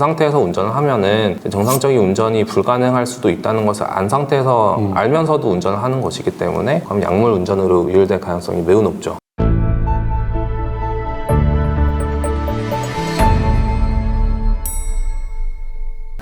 상태에서 운전을 하면은 정상적인 운전이 불가능할 수도 있다는 것을 안 상태에서 알면서도 운전을 하는 것이기 때문에 그럼 약물 운전으로 위율될 가능성이 매우 높죠.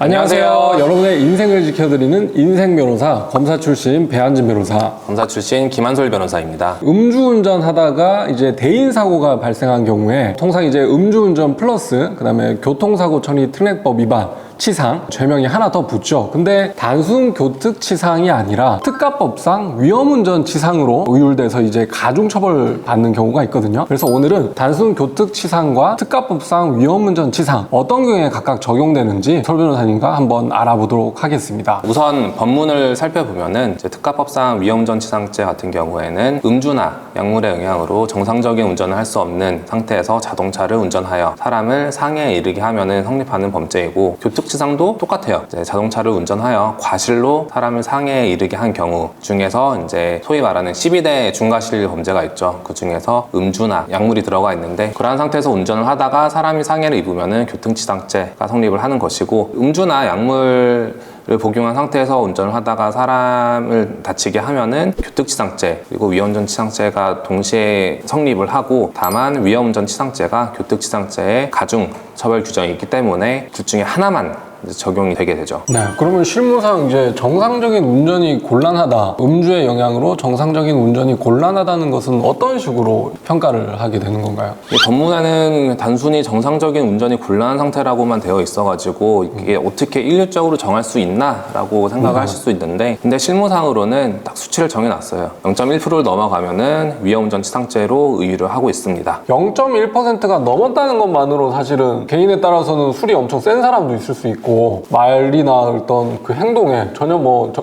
안녕하세요. 여러분의 인생을 지켜드리는 인생 변호사, 검사 출신 배한진 변호사. 검사 출신 김한솔 변호사입니다. 음주운전 하다가 이제 대인 사고가 발생한 경우에 통상 이제 음주운전 플러스 그다음에 교통사고 처리 특례법 위반 치상 죄명이 하나 더 붙죠. 근데 단순 교특 치상이 아니라 특가법상 위험운전 치상으로 의율돼서 이제 가중처벌 받는 경우가 있거든요. 그래서 오늘은 단순 교특 치상과 특가법상 위험운전 치상 어떤 경우에 각각 적용되는지 설 변호사님과 한번 알아보도록 하겠습니다. 우선 법문을 살펴보면은 특가법상 위험운전 치상죄 같은 경우에는 음주나 약물의 영향으로 정상적인 운전을 할 수 없는 상태에서 자동차를 운전하여 사람을 상해에 이르게 하면은 성립하는 범죄이고 교특 치상도 똑같아요. 자동차를 운전하여 과실로 사람을 상해에 이르게 한 경우 중에서 이제 소위 말하는 12대 중과실 범죄가 있죠. 그 중에서 음주나 약물이 들어가 있는데 그러한 상태에서 운전을 하다가 사람이 상해를 입으면은 교통치상죄가 성립을 하는 것이고 음주나 약물 를 복용한 상태에서 운전을 하다가 사람을 다치게 하면은 교특치상죄 그리고 위험운전치상죄가 동시에 성립을 하고 다만 위험운전치상죄가 교특치상죄의 가중 처벌 규정이 있기 때문에 둘 중에 하나만 적용이 되게 되죠. 네, 그러면 실무상 이제 정상적인 운전이 곤란하다, 음주의 영향으로 정상적인 운전이 곤란하다는 것은 어떤 식으로 평가를 하게 되는 건가요? 이 법문에는 단순히 정상적인 운전이 곤란한 상태라고만 되어 있어가지고 이게 어떻게 일률적으로 정할 수 있나라고 생각하실 수 있는데 근데 실무상으로는 딱 수치를 정해놨어요. 0.1%를 넘어가면은 위험운전 치상죄로 의유를 하고 있습니다. 0.1%가 넘었다는 것만으로 사실은 개인에 따라서는 술이 엄청 센 사람도 있을 수 있고 말이나 어떤 그 행동에 전혀 뭐 저-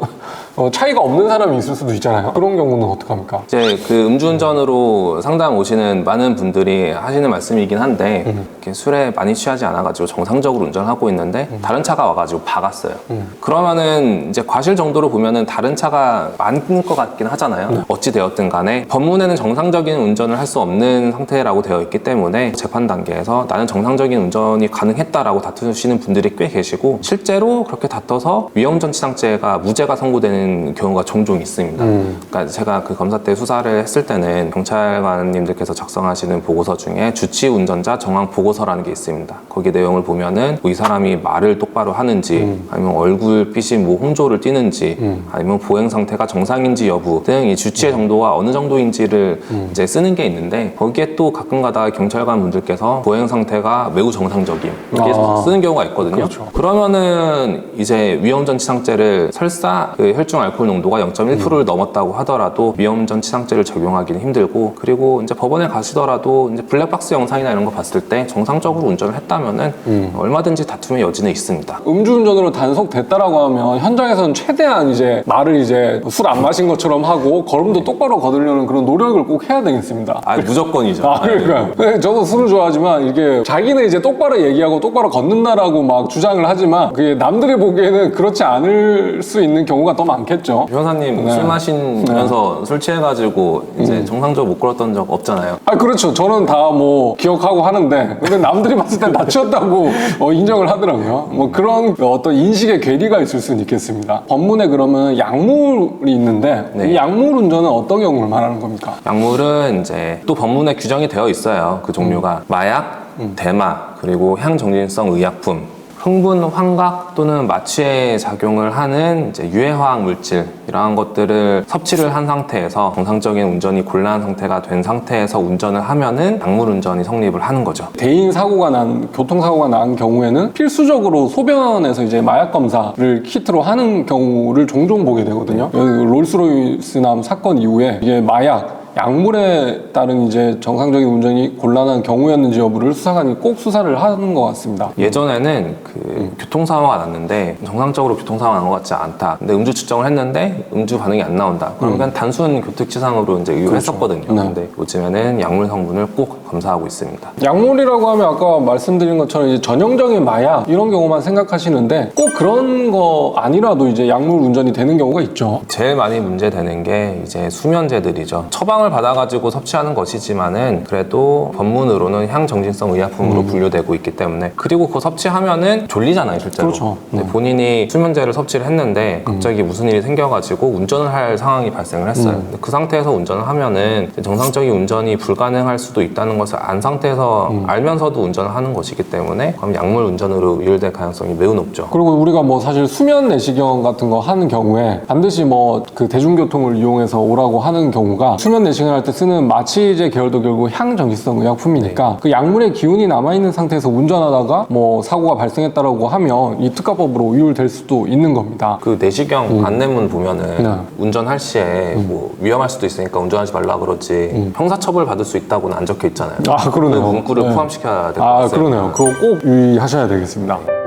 어, 차이가 없는 사람이 있을 수도 있잖아요. 그런 경우는 어떡합니까? 이제 그 음주운전으로 상담 오시는 많은 분들이 하시는 말씀이긴 한데 이렇게 술에 많이 취하지 않아가지고 정상적으로 운전을 하고 있는데 다른 차가 와가지고 박았어요. 그러면은 이제 과실 정도로 보면은 다른 차가 많은 것 같긴 하잖아요. 어찌 되었든 간에 법문에는 정상적인 운전을 할 수 없는 상태라고 되어 있기 때문에 재판 단계에서 나는 정상적인 운전이 가능했다라고 다투시는 분들이 꽤 계시고 실제로 그렇게 다퉈서 위험운전치상죄가 무죄가 선고되는 경우가 종종 있습니다. 그러니까 제가 그 검사 때 수사를 했을 때는 경찰관님들께서 작성하시는 보고서 중에 주치 운전자 정황 보고서라는 게 있습니다. 거기 내용을 보면은 뭐 이 사람이 말을 똑바로 하는지 아니면 얼굴빛이 뭐 홍조를 띠는지 아니면 보행 상태가 정상인지 여부 등 이 주치의 정도가 어느 정도인지를 이제 쓰는 게 있는데 거기에 또 가끔가다 경찰관 분들께서 보행 상태가 매우 정상적임 이렇게 아. 쓰는 경우가 있거든요. 그렇죠. 그러면은 이제 위험운전치상죄를 설사 그 혈중 알코올 농도가 0.1%를 넘었다고 하더라도 위험운전치상죄를 적용하기는 힘들고 그리고 이제 법원에 가시더라도 이제 블랙박스 영상이나 이런 거 봤을 때 정상적으로 운전을 했다면은 얼마든지 다툼의 여지는 있습니다. 음주운전으로 단속됐다라고 하면 현장에서는 최대한 이제 말을 이제 술 안 마신 것처럼 하고 걸음도 똑바로 거두려는 그런 노력을 꼭 해야 되겠습니다. 아 무조건이죠. 아, 그러니까요. 네, 저도 술을 좋아하지만 이게 자기는 이제 똑바로 얘기하고 똑바로 걷는다라고 막 주장을 하지만 그게 남들이 보기에는 그렇지 않을 수 있는 경우가 더 많 겠죠. 변호사님 네. 술 마시면서 술 취해가지고 이제 정상적으로 못 걸었던 적 없잖아요. 아, 그렇죠. 저는 다 뭐 기억하고 하는데 근데 남들이 봤을 땐나 취했다고 어, 인정을 하더라고요. 뭐 그런 어떤 인식의 괴리가 있을 수는 있겠습니다. 법문에 그러면 약물이 있는데 네. 이 약물 운전은 어떤 경우를 말하는 겁니까? 약물은 이제 또 법문에 규정이 되어 있어요. 그 종류가 마약, 대마, 그리고 향정신성 의약품, 흥분, 환각 또는 마취에 작용을 하는 유해화학 물질 이러한 것들을 섭취를 한 상태에서 정상적인 운전이 곤란한 상태가 된 상태에서 운전을 하면은 약물 운전이 성립을 하는 거죠. 대인 사고가 난 교통 사고가 난 경우에는 필수적으로 소변에서 이제 마약 검사를 키트로 하는 경우를 종종 보게 되거든요. 여기 롤스로이스 남 사건 이후에 이게 마약 약물에 따른 이제 정상적인 운전이 곤란한 경우였는지 여부를 수사관이 꼭 수사를 하는 것 같습니다. 예전에는 그 교통사고가 났는데 정상적으로 교통사고가 난 것 같지 않다. 근데 음주 측정을 했는데 음주 반응이 안 나온다. 그러면 그냥 단순 교특치상으로 이제 의유했었거든요. 네. 근데 요즘에는 약물 성분을 꼭 검사하고 있습니다. 약물이라고 하면 아까 말씀드린 것처럼 이제 전형적인 마약 이런 경우만 생각하시는데 꼭 그런 거 아니라도 이제 약물 운전이 되는 경우가 있죠. 제일 많이 문제되는 게 이제 수면제들이죠. 처방을 처방을 받아가지고 섭취하는 것이지만은 그래도 법문으로는 향정신성 의약품으로 분류되고 있기 때문에 그리고 그거 섭취하면은 졸리잖아요 실제로. 그렇죠. 근데 본인이 수면제를 섭취를 했는데 갑자기 무슨 일이 생겨가지고 운전을 할 상황이 발생을 했어요. 근데 그 상태에서 운전을 하면은 정상적인 운전이 불가능할 수도 있다는 것을 안 상태에서 알면서도 운전을 하는 것이기 때문에 그럼 약물 운전으로 이율될 가능성이 매우 높죠. 그리고 우리가 뭐 사실 수면 내시경 같은 거 하는 경우에 반드시 뭐 그 대중교통을 이용해서 오라고 하는 경우가 수면 내시경 을할때 쓰는 마취제 계열도 결국 향정기성 의약품이니까 그 약물의 기운이 남아있는 상태에서 운전하다가 뭐 사고가 발생했다라고 하면 이 특가법으로 이율될 수도 있는 겁니다. 그 내시경 안내문 보면은 네. 운전할 시에 뭐 위험할 수도 있으니까 운전하지 말라 그러지 형사처벌 받을 수 있다고는 안 적혀 있잖아요. 아, 그러네요. 그 문구를 네. 포함시켜야 될것 아, 같아요. 그러네요. 그거 꼭 유의하셔야 되겠습니다.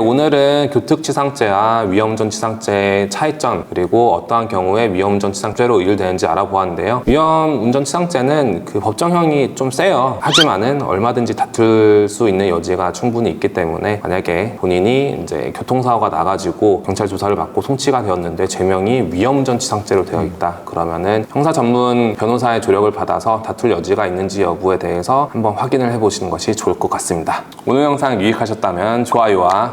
오늘은 교특치상죄와 위험운전치상죄의 차이점 그리고 어떠한 경우에 위험운전치상죄로 이율되는지 알아보았는데요. 위험운전치상죄는 그 법정형이 좀 세요. 하지만은 얼마든지 다툴 수 있는 여지가 충분히 있기 때문에 만약에 본인이 이제 교통사고가 나가지고 경찰 조사를 받고 송치가 되었는데 죄명이 위험운전치상죄로 되어 있다. 그러면은 형사 전문 변호사의 조력을 받아서 다툴 여지가 있는지 여부에 대해서 한번 확인을 해보시는 것이 좋을 것 같습니다. 오늘 영상 유익하셨다면 좋아요와